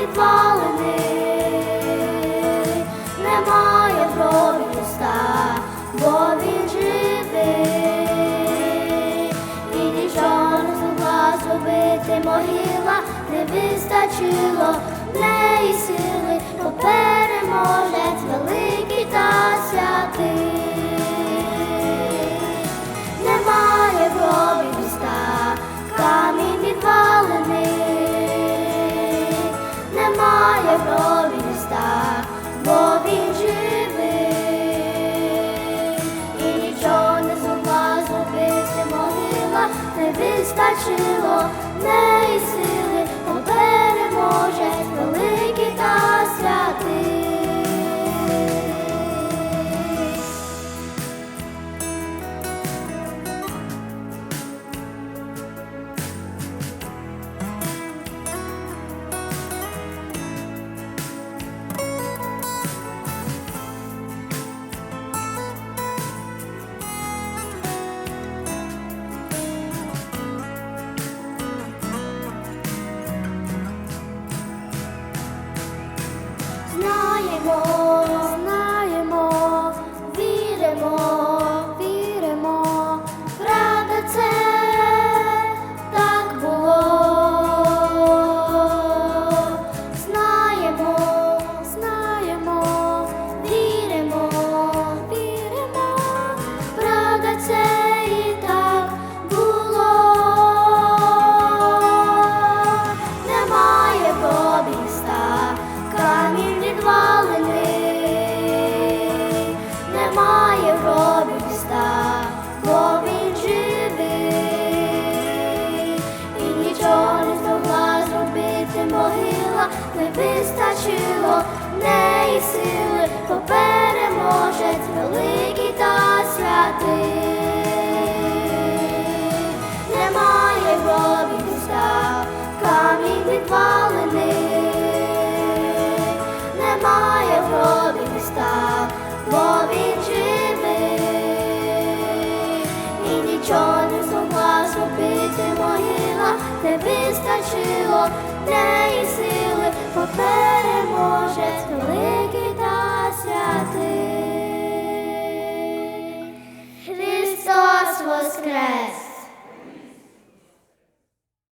відвалений, немає крові бо він живий, і нічого не змогла зробити могила, не вистачило вистачило неї сили, бо переможець 너 сили, бо переможець великий та святий. Немає гробі Христа, камінь відвалений, немає гробі Христа, бо він живий, і нічого не змогла зробити могила, не вистачило неї сили, бо переможець великий та